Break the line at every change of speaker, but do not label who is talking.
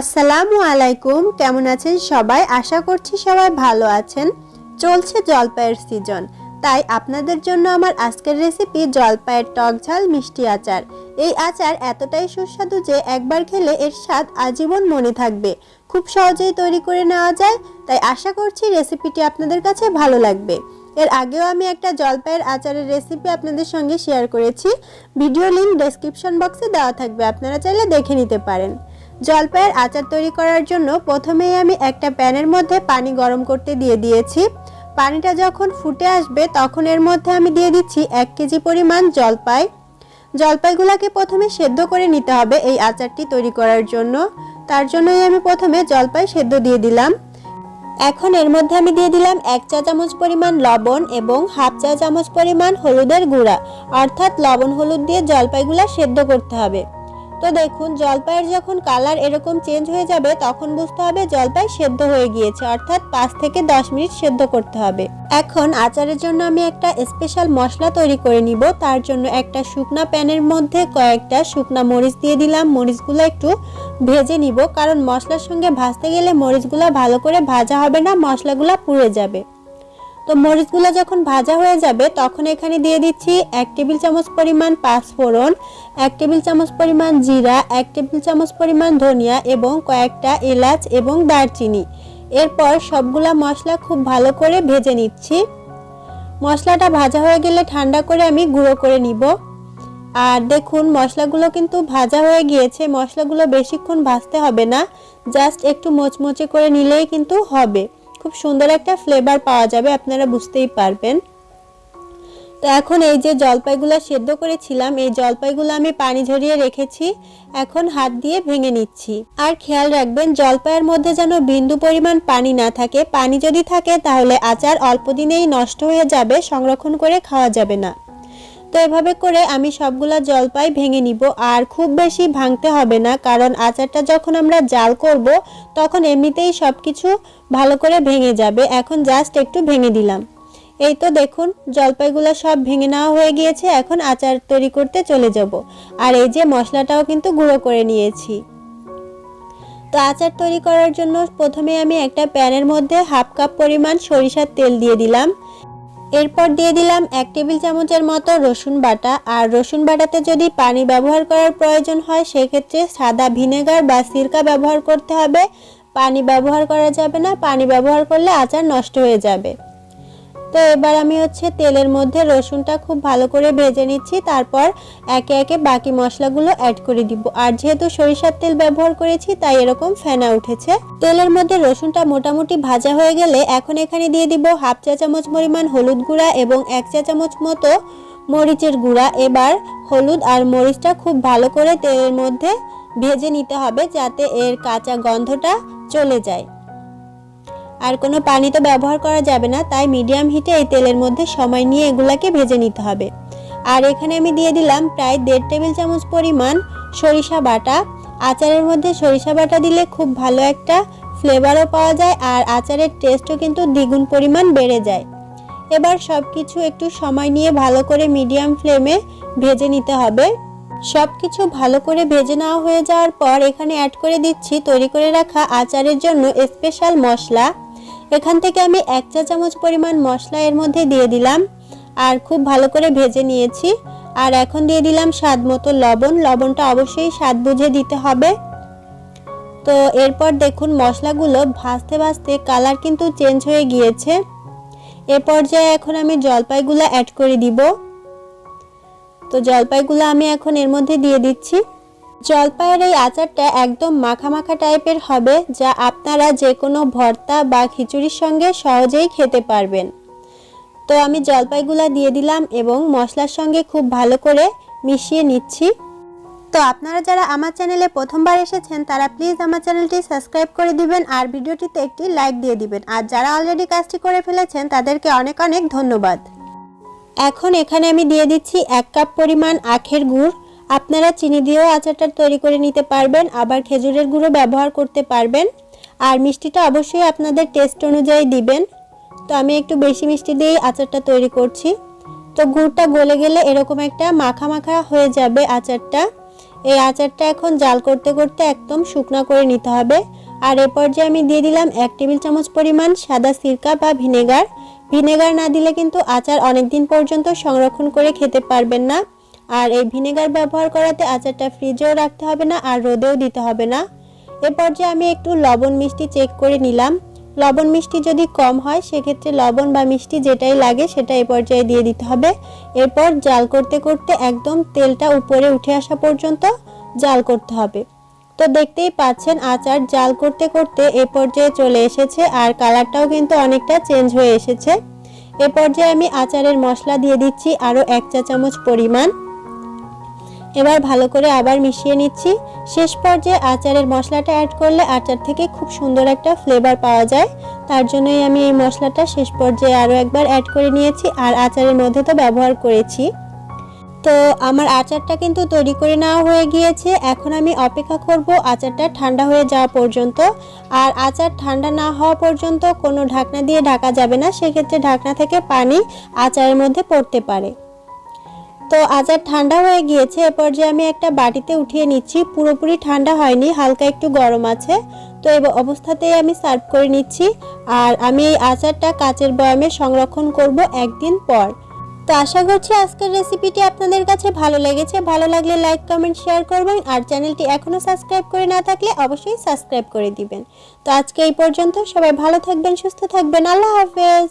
আসসালামু আলাইকুম, কেমন আছেন সবাই? আশা করছি সবাই ভালো আছেন। চলছে জলপাইয়ের সিজন তাই আপনাদের জন্য আমার আজকের রেসিপি জলপাইয়ের টক ঝাল মিষ্টি আচার। এই আচার এতটাই সুস্বাদু যে একবার খেলে এর স্বাদ আজীবন মনে থাকবে। খুব সহজেই তৈরি করে নেওয়া যায়, তাই আশা করছি রেসিপিটি আপনাদের কাছে ভালো লাগবে। এর আগেও আমি একটা জলপাইয়ের আচারের রেসিপি আপনাদের সঙ্গে শেয়ার করেছি। ভিডিও লিঙ্ক ডেসক্রিপশন বক্সে দেওয়া থাকবে, আপনারা চাইলে দেখে নিতে পারেন। জলপাইয়ের আচার তৈরি করার জন্য প্রথমেই আমি একটা প্যানের মধ্যে পানি গরম করতে দিয়ে দিয়েছি। পানিটা যখন ফুটে আসবে, তখন এর মধ্যে আমি দিয়ে দিচ্ছি এক কেজি পরিমাণ জলপাই। জলপাইগুলোকে প্রথমে সেদ্ধ করে নিতে হবে এই আচারটি তৈরি করার জন্য। তার জন্যই আমি প্রথমে জলপাই সেদ্ধ দিয়ে দিলাম। এখন এর মধ্যে আমি দিয়ে দিলাম এক চা চামচ পরিমাণ লবণ এবং হাফ চা চামচ পরিমাণ হলুদের গুঁড়া। অর্থাৎ লবণ হলুদ দিয়ে জলপাইগুলা সেদ্ধ করতে হবে। তো দেখুন, জলপাইয়ের যখন কালার এরকম চেঞ্জ হয়ে যাবে, তখন বুঝতে হবে জলপাই সেদ্ধ হয়ে গিয়েছে, অর্থাৎ পাঁচ থেকে দশ মিনিট সেদ্ধ করতে হবে। এখন আচারের জন্য আমি একটা স্পেশাল মশলা তৈরি করে নিব। তার জন্য একটা শুকনা প্যানের মধ্যে কয়েকটা শুকনা মরিচ দিয়ে দিলাম। মরিচগুলো একটু ভেজে নিব, কারণ মশলার সঙ্গে ভাজতে গেলে মরিচগুলো ভালো করে ভাজা হবে না, মশলাগুলো পুড়ে যাবে। তো মরিচগুলো যখন ভাজা হয়ে যাবে, তখন এখানে দিয়ে দিচ্ছি এক টেবিল চামচ পরিমাণ পাঁচফোড়ন এক টেবিল চামচ পরিমাণ জিরা, এক টেবিল চামচ পরিমাণ ধনিয়া এবং কয়েকটা এলাচ এবং দারচিনি। এরপর সবগুলা মশলা খুব ভালো করে ভেজে নিচ্ছি। মশলাটা ভাজা হয়ে গেলে ঠান্ডা করে আমি গুঁড়ো করে নিব। আর দেখুন, মশলাগুলো কিন্তু ভাজা হয়ে গিয়েছে, মশলাগুলো বেশিক্ষণ ভাজতে হবে না, জাস্ট একটু মোচমোচে করে নিলেই কিন্তু হবে। খুব সুন্দর একটা ফ্লেভার পাওয়া যাবে, আপনারা বুঝতেই পারবেন। তো এখন এই যে জলপাইগুলো সেদ্ধ করেছিলাম, এই জলপাইগুলো আমি পানি ঝরিয়ে রেখেছি, এখন হাত দিয়ে ভেঙে নিচ্ছি। আর খেয়াল রাখবেন, জলপাইয়ের মধ্যে যেন বিন্দু পরিমাণ পানি না থাকে, পানি যদি থাকে তাহলে আচার অল্প দিনেই নষ্ট হয়ে যাবে, সংরক্ষণ করে খাওয়া যাবে না। তো এভাবে করে আমি সবগুলা জলপাই ভেঙে নিব। আর খুব বেশি ভাঙতে হবে না, কারণ আচারটা যখন আমরা জাল করব, তখন এমনিতেই সব কিছু ভালো করে ভেঙে যাবে। এখন জাস্ট একটু ভেঙে দিলাম। এই তো দেখুন, জলপাইগুলো সব ভেঙে নেওয়া হয়ে গিয়েছে, এখন আচার তৈরি করতে চলে যাব। আর এই যে মশলাটাও কিন্তু গুঁড়ো করে নিয়েছি। তো আচার তৈরি করার জন্য প্রথমে আমি একটা প্যানের মধ্যে হাফ কাপ পরিমাণ সরিষার তেল দিয়ে দিলাম। এরপর দিয়ে দিলাম এক টেবিল চামচের মতো রসুন বাটা। আর রসুন বাটাতে যদি পানি ব্যবহার করার প্রয়োজন হয়, সেক্ষেত্রে সাদা ভিনেগার বা সিরকা ব্যবহার করতে হবে। পানি ব্যবহার করা যাবে না, পানি ব্যবহার করলে আচার নষ্ট হয়ে যাবে। তো এবার আমি হচ্ছে তেলের মধ্যে রসুনটা খুব ভালো করে ভেজে নিচ্ছি, তারপর একে একে বাকি মশলাগুলো অ্যাড করে দিব। আর যেহেতু সরিষার তেল ব্যবহার করেছি, তাই এরকম ফেনা উঠেছে। তেলের মধ্যে রসুনটা মোটামুটি ভাজা হয়ে গেলে এখন এখানে দিয়ে দিব হাফ চা চামচ পরিমাণ হলুদ গুঁড়া এবং এক চা চামচ মতো মরিচের গুঁড়া। এবার হলুদ আর মরিচটা খুব ভালো করে তেলের মধ্যে ভেজে নিতে হবে যাতে এর কাঁচা গন্ধটা চলে যায়। আর কোনো পানি তো ব্যবহার করা যাবে না, তাই মিডিয়াম হিটে এই তেলের মধ্যে সময় নিয়ে এগুলাকে ভেজে নিতে হবে। আর এখানে আমি দিয়ে দিলাম প্রায় দেড় টেবিল চামচ পরিমাণ সরিষা বাটা। আচারের মধ্যে সরিষা বাটা দিলে খুব ভালো একটা ফ্লেভারও পাওয়া যায় আর আচারের টেস্টও কিন্তু দ্বিগুণ পরিমাণ বেড়ে যায়। এবার সব কিছু একটু সময় নিয়ে ভালো করে মিডিয়াম ফ্লেমে ভেজে নিতে হবে। সব কিছু ভালো করে ভেজে নেওয়া হয়ে যাওয়ার পর এখানে অ্যাড করে দিচ্ছি তৈরি করে রাখা আচারের জন্য স্পেশাল মশলা। এখান থেকে আমি এক চা চামচ পরিমাণ মশলা এর মধ্যে দিয়ে দিলাম, আর খুব ভালো করে ভেজে নিয়েছি। আর এখন দিয়ে দিলাম স্বাদ মতো লবণ। লবণটা অবশ্যই স্বাদ বুঝে দিতে হবে। তো এরপর দেখুন মশলাগুলো ভাজতে ভাজতে কালার কিন্তু চেঞ্জ হয়ে গিয়েছে। এ পর্যায়ে এখন আমি জলপাইগুলো অ্যাড করে দিব। তো জলপাইগুলো আমি এখন এর মধ্যে দিয়ে দিচ্ছি। জলপাইয়ের এই আচারটা একদম মাখা মাখা টাইপের হবে, যা আপনারা যে কোনো ভর্তা বা খিচুড়ির সঙ্গে সহজেই খেতে পারবেন। তো আমি জলপাইগুলা দিয়ে দিলাম এবং মশলার সঙ্গে খুব ভালো করে মিশিয়ে নিচ্ছি। তো আপনারা যারা আমার চ্যানেলে প্রথমবার এসেছেন, তারা প্লিজ আমার চ্যানেলটি সাবস্ক্রাইব করে দিবেন আর ভিডিওটিতে একটি লাইক দিয়ে দিবেন। আর যারা অলরেডি কাজটি করে ফেলেছেন, তাদেরকে অনেক অনেক ধন্যবাদ। এখন এখানে আমি দিয়ে দিচ্ছি এক কাপ পরিমাণ আখের গুড়। আপনারা চিনি দিয়েও আচারটা তৈরি করে নিতে পারবেন, আবার খেজুরের গুঁড়ো ব্যবহার করতে পারবেন। আর মিষ্টিটা অবশ্যই আপনাদের টেস্ট অনুযায়ী দিবেন। তো আমি একটু বেশি মিষ্টি দিয়েই আচারটা তৈরি করছি। তো গুড়টা গলে গেলে এরকম একটা মাখা মাখা হয়ে যাবে আচারটা। এই আচারটা এখন জাল করতে করতে একদম শুকনা করে নিতে হবে। আর এ পর্যায়ে আমি দিয়ে দিলাম এক টেবিল চামচ পরিমাণ সাদা সিরকা বা ভিনেগার। ভিনেগার না দিলে কিন্তু আচার অনেক দিন পর্যন্ত সংরক্ষণ করে খেতে পারবেন না। আর এই ভিনেগার ব্যবহার করাতে আচারটা ফ্রিজেও রাখতে হবে না আর রোদেও দিতে হবে না। এ পর্যায়ে আমি একটু লবণ মিষ্টি চেক করে নিলাম। লবণ মিষ্টি যদি কম হয়, সেক্ষেত্রে লবণ বা মিষ্টি যেটাই লাগে সেটা এই পর্যায়ে দিয়ে দিতে হবে। এরপর জাল করতে করতে একদম তেলটা উপরে উঠে আসা পর্যন্ত জাল করতে হবে। তো দেখতেই পাচ্ছেন আচার জাল করতে করতে এ পর্যায়ে চলে এসেছে আর কালারটাও কিন্তু অনেকটা চেঞ্জ হয়ে এসেছে। এ পর্যায়ে আমি আচারের মশলা দিয়ে দিচ্ছি আরও এক চা চামচ পরিমাণ। এবার ভালো করে আবার মিশিয়ে নিচ্ছি। শেষ পর্যায়ে আচারের মশলাটা অ্যাড করলে আচার থেকে খুব সুন্দর একটা ফ্লেভার পাওয়া যায়। তার জন্যই আমি এই মশলাটা শেষ পর্যায়ে আরও একবার অ্যাড করে নিয়েছি আর আচারের মধ্যে তো ব্যবহার করেছি। তো আমার আচারটা কিন্তু তৈরি করে নেওয়া হয়ে গিয়েছে। এখন আমি অপেক্ষা করব আচারটা ঠান্ডা হয়ে যাওয়া পর্যন্ত। আর আচার ঠান্ডা না হওয়া পর্যন্ত কোনো ঢাকনা দিয়ে ঢাকা যাবে না। সেক্ষেত্রে ঢাকনা থেকে পানি আচারের মধ্যে পড়তে পারে। তো আচার ঠান্ডা হয়ে গিয়েছে, এ পর্যায়ে আমি একটা বাটিতে উঠিয়ে নিচ্ছি। পুরোপুরি ঠান্ডা হয়নি, হালকা একটু গরম আছে। তো এই অবস্থাতেই আমি সার্ভ করে নিচ্ছি। আর আমি এই আচারটা কাচের বয়ামে সংরক্ষণ করব একদিন পর। তো আশা করছি আজকের রেসিপিটি আপনাদের কাছে ভালো লেগেছে। ভালো লাগলে লাইক, কমেন্ট, শেয়ার করবেন। আর চ্যানেলটি এখনও সাবস্ক্রাইব করে না থাকলে অবশ্যই সাবস্ক্রাইব করে দিবেন। তো আজকে এই পর্যন্ত সবাই ভালো থাকবেন, সুস্থ থাকবেন। আল্লাহ হাফেজ।